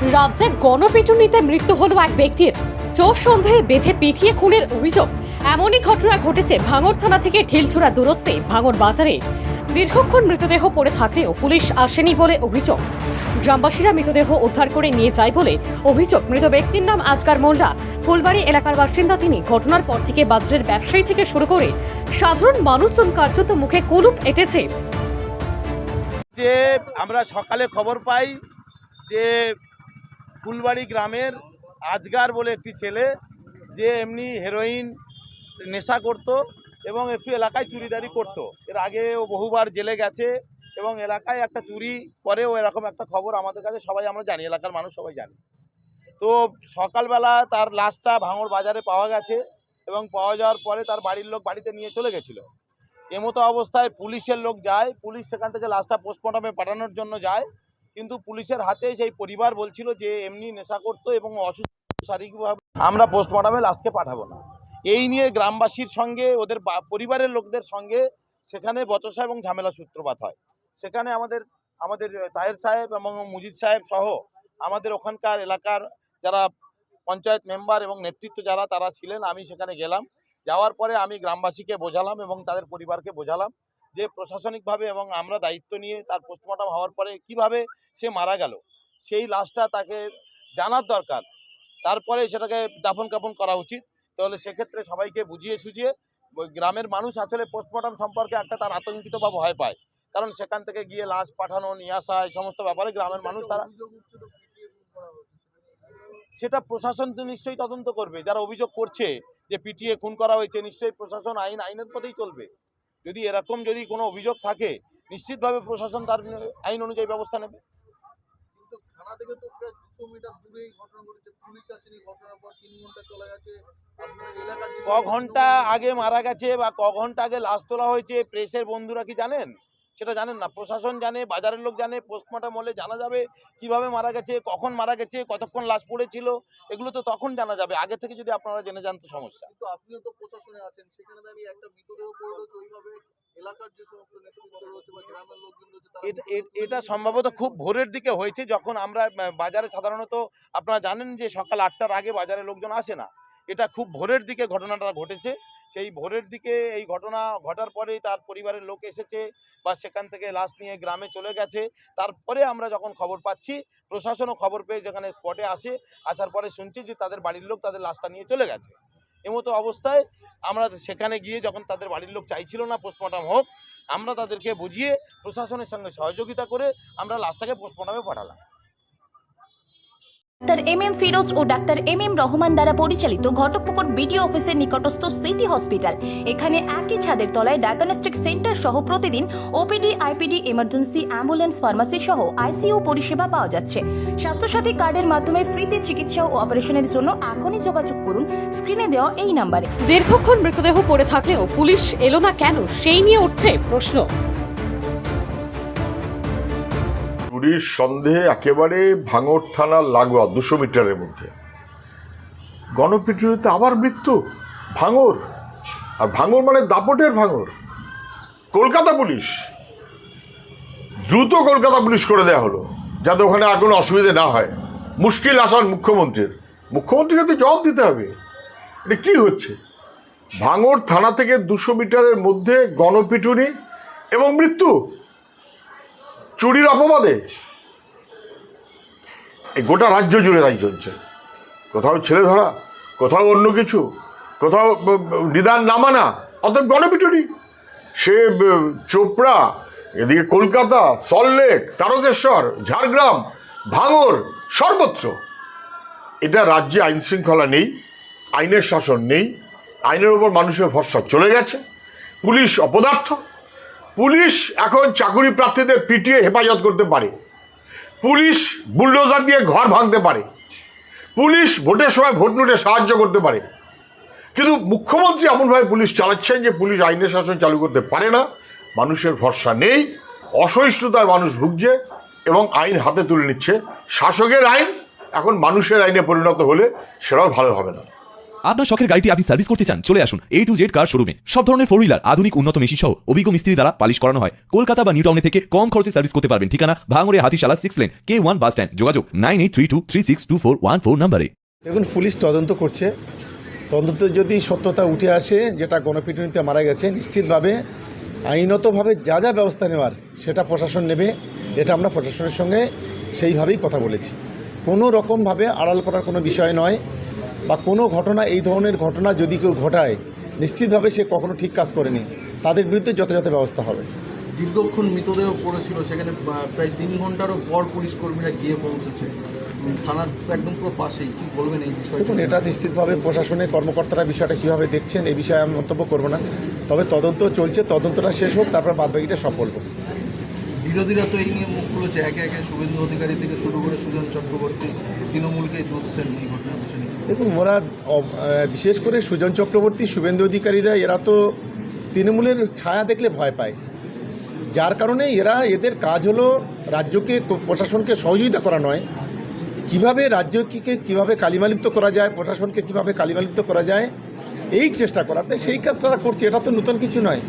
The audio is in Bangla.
রাজ্যে গণপিটুনিতে মৃত্যু হলো এক ব্যক্তির। চোর সন্দেহে বেঁধে পিটিয়ে খুনের অভিযোগ। এমনই ঘটনা ঘটেছে ভাঙর থানা থেকে ঢিলছোড়া দূরত্বে ভাঙর বাজারে। দীর্ঘক্ষণ মৃতদেহ পড়ে থাকলেও পুলিশ আসেনি বলে অভিযোগ। গ্রামবাসীরা মৃতদেহ উদ্ধার করে নিয়ে যায় বলে অভিযোগ। মৃত ব্যক্তির নাম আজকার মোল্লা। ফুলবাড়ি এলাকার বাসিন্দা তিনি। ঘটনার পর থেকে বাজারের ব্যবসায়ী থেকে শুরু করে সাধারণ মানুষজন কার্যত মুখে কুলুপ এঁটেছে। যে আমরা সকালে খবর পাই যে ফুলবাড়ি গ্রামের আজগার বলে একটি ছেলে, যে এমনি হেরোইন নেশা করত এবং একটু এলাকায় চুরিদারি করত। এর আগে ও বহুবার জেলে গেছে এবং এলাকায় একটা চুরি করে ও এরকম একটা খবর আমাদের কাছে সবাই আমরা জানি, এলাকার মানুষ সবাই জানি। তো সকালবেলা তার লাশটা ভাঙড় বাজারে পাওয়া গেছে এবং পাওয়া যাওয়ার পরে তার বাড়ির লোক বাড়িতে নিয়ে চলে গেছিল। এমতো অবস্থায় পুলিশের লোক যায়, পুলিশ সেখান থেকে লাশটা পোস্টমর্টমে পাঠানোর জন্য যায়। কিন্তু পুলিশের হাতে সেই পরিবার বলছিল যে এমনি নেশা করতো এবং অসুস্থ শারীরিকভাবে আমরা পোস্টমর্টমে লাশকে পাঠাবো না। এই নিয়ে গ্রামবাসীর সঙ্গে, ওদের পরিবারের লোকদের সঙ্গে সেখানে বচসা এবং ঝামেলা সূত্রপাত হয়। সেখানে আমাদের আমাদের তাহের সাহেব এবং মুজিদ সাহেব সহ আমাদের ওখানকার এলাকার যারা পঞ্চায়েত মেম্বার এবং নেতৃত্ব যারা, তারা ছিলেন। আমি সেখানে গেলাম। যাওয়ার পরে আমি গ্রামবাসীকে বোঝালাম এবং তাদের পরিবারকে বোঝালাম। যে প্রশাসনিকভাবে এবং আমরা দায়িত্ব নিয়ে তার পোস্টমর্টম হওয়ার পরে কীভাবে সে মারা গেল, সেই লাশটা তাকে জানার দরকার। তারপরে সেটাকে দাফন কাফন করা উচিত। তাহলে সেক্ষেত্রে সবাইকে বুঝিয়ে সুঝিয়ে গ্রামের মানুষ আসলে পোস্টমর্টম সম্পর্কে একটা তার আতঙ্কিত বা ভয় পায়। কারণ সেখান থেকে গিয়ে লাশ পাঠানো, নিয়ে আসা, এই সমস্ত ব্যাপারে গ্রামের মানুষ তারা সেটা প্রশাসন নিশ্চয়ই তদন্ত করবে। যারা অভিযোগ করছে যে পিটিয়ে, খুন করা হয়েছে, নিশ্চয়ই প্রশাসন আইন, আইনের পথেই চলবে। যদি এরকম যদি কোনো অভিযোগ থাকে নিশ্চিতভাবে প্রশাসন তার আইন অনুযায়ী ব্যবস্থা নেবে। ক ঘণ্টা আগে মারা গেছে বা ক ঘণ্টা আগে লাশ তোলা হয়েছে প্রেসের বন্ধুরা কি জানেন? সেটা জানেন না। প্রশাসন জানে বাজারের লোক জানে পোস্টমর্টম হলে জানা যাবে কীভাবে মারা গেছে কখন মারা গেছে কতক্ষণ লাশ পড়েছিল এগুলো তো তখন জানা যাবে। আগে থেকে যদি আপনারা জেনে যান তো সমস্যা। কিন্তু আপনিও তো প্রশাসনে আছেন সেখানে দাঁড়িয়ে একটা মৃতদেহ পড়ে রয়েছে ওইভাবে এটা সম্ভবত খুব ভোরের দিকে হয়েছে যখন আমরা বাজারে সাধারণত আপনারা জানেন যে সকাল আটটার আগে বাজারে লোকজন আসে না। এটা খুব ভোরের দিকে ঘটনাটা ঘটেছে। সেই ভোরের দিকে এই ঘটনা ঘটার পরেই তার পরিবারের লোক এসেছে বা সেখান থেকে লাশ নিয়ে গ্রামে চলে গেছে। তারপরে আমরা যখন খবর পাচ্ছি, প্রশাসনও খবর পেয়ে যেখানে স্পটে আসে, আসার পরে শুনছি যে তাদের বাড়ির লোক তাদের লাশটা নিয়ে চলে গেছে। এমতো অবস্থায় আমরা সেখানে গিয়ে যখন তাদের বাড়ির লোক চাইছিল না পোস্টমর্টম হোক, আমরা তাদেরকে বুঝিয়ে প্রশাসনের সঙ্গে সহযোগিতা করে আমরা লাশটাকে পোস্টমর্টমে পাঠালাম। ডাক্তার এম এম ফিরোজ ও ডাক্তার এম এম রহমান দ্বারা পরিচালিত ঘটকপুকুর বিডিও অফিসের নিকটস্থ সিটি হসপিটাল। এখানে একই ছাদের তলায় ডায়াগনস্টিক সেন্টার সহ প্রতিদিন OPD, IPD, emergency, ambulance, pharmacy সহ আইসিইউ পরিষেবা পাওয়া যাচ্ছে। স্বাস্থ্যসাথী কার্ডের মাধ্যমে ফ্রিতে চিকিৎসা ও অপারেশনের জন্য এখনই যোগাযোগ করুন। স্ক্রিনে দেওয়া এই নাম্বারে। দীর্ঘক্ষণ মৃতদেহ পড়ে থাকলেও পুলিশ এলো না কেন? সেই নিয়ে উঠছে প্রশ্ন। চুরির সন্দেহে একেবারে ভাঙর থানার লাগোয়া দুশো মিটারের মধ্যে। গণপিটুনিতে আবার মৃত্যু? ভাঙর আর ভাঙর মানে দাপটের ভাঙর কলকাতা পুলিশ। দ্রুত কলকাতা পুলিশ করে দেয়া হলো, যাতে ওখানে আর কোনো অসুবিধে না হয়। মুশকিল আসান মুখ্যমন্ত্রীর। মুখ্যমন্ত্রীকে তো জবাব দিতে হবে। এটা কি হচ্ছে? ভাঙর থানা থেকে দুশো মিটারের মধ্যে গণপিটুনি এবং মৃত্যু? চুরির অপবাদে? এই গোটা রাজ্য জুড়ে তাই চলছে। কোথাও ছেলে ধরা, কোথাও অন্য কিছু, কোথাও নিদান না মানা, অতএব গণপিটুনি। সে চোপড়া, এদিকে কলকাতা, সল্টলেক, তারকেশ্বর, ঝাড়গ্রাম, ভাঙর, সর্বত্র। এটা রাজ্যে আইন শৃঙ্খলা নেই, আইনের শাসন নেই, আইনের ওপর মানুষের ভরসা চলে গেছে, পুলিশ অপদার্থ। পুলিশ এখন চাকুরি প্রার্থীদের পিটিয়ে হেফাজত করতে পারে। পুলিশ বুলডোজার দিয়ে ঘর ভাঙতে পারে। পুলিশ ভোটের সময় ভোট লুটে সাহায্য করতে পারে। কিন্তু মুখ্যমন্ত্রী এমনভাবে পুলিশ চালাচ্ছেন যে পুলিশ আইনের শাসন চালু করতে পারে না। মানুষের ভরসা নেই। অসহিষ্ণুতায় মানুষ ভুগছে এবং আইন হাতে তুলে নিচ্ছে। শাসকের আইন এখন মানুষের আইনে পরিণত হলে সেটাও ভালো হবে না। আপনার শখের গাড়িটি আপনি সার্ভিস করতে চান, চলে আসুন এ টু জেড কার শোরুমে সব ধরনের ফোর হুইলার আধুনিক, উন্নত মেশিন সহ অভিজ্ঞ মিস্ত্রি দ্বারা পালিশ করানো হয়। কলকাতা বা নিউ টাউনে থেকে কম খরচে সার্ভিস করতে পারবেন। ঠিকানা, ভাঙড়ে, হাতিশালা সিক্স লেন কে ওয়ান বাস স্ট্যান্ড যোগাযোগ nine eight three two three six two four one four নাম্বারে। দেখুন, পুলিশ তদন্ত করছে। তদন্তে যদি সত্যতা উঠে আসে, যেটা গণপিটুনিতে মারা গেছে, নিশ্চিতভাবে আইনতভাবে যা যা ব্যবস্থা নেওয়ার, সেটা প্রশাসন নেবে। এটা আমরা প্রশাসনের সঙ্গে সেইভাবেই কথা বলেছি। কোনো রকমভাবে আড়াল করার কোনো বিষয় নয়। বা কোনো ঘটনা এই ধরনের ঘটনা যদি কেউ ঘটায় নিশ্চিতভাবে সে কখনো ঠিক কাজ করেনি। তাদের বিরুদ্ধে যথাযথ ব্যবস্থা হবে। দীর্ঘক্ষণ মৃতদেহ পড়েছিল সেখানে প্রায় তিন ঘন্টারও পর পুলিশ কর্মীরা গিয়ে পৌঁছেছে। থানার একদম পুরো পাশেই কি বলবেন এই বিষয়ে দেখুন এটা নিশ্চিতভাবে প্রশাসনের কর্মকর্তারা বিষয়টা কীভাবে দেখছেন এই বিষয়ে আমি মন্তব্য করব না। তবে তদন্ত চলছে তদন্তটা শেষ হোক তারপর বাদবাকিটা সব বলব। বিরোধীরা তো এই নিয়ে মুখ খুলেছে। একে একে শুভেন্দু অধিকারী থেকে শুরু করে সুজন চক্রবর্তী তৃণমূলকেই দোষছেন এই ঘটনার পিছনে দেখুন, ওরা বিশেষ করে সুজন চক্রবর্তী, শুভেন্দু অধিকারীরা, এরা তো তৃণমূলের ছায়া দেখলে ভয় পায়। যার কারণে এরা এদের কাজ হলো রাজ্যকে, প্রশাসনকে সহযোগিতা করা নয়। কীভাবে রাজ্যকে কীভাবে কালিমালিপ্ত করা যায়, প্রশাসনকে কীভাবে কালিমালিপ্ত করা যায়, এই চেষ্টা করাতে সেই কাজ তারা করছে। এটা তো নতুন কিছু নয়।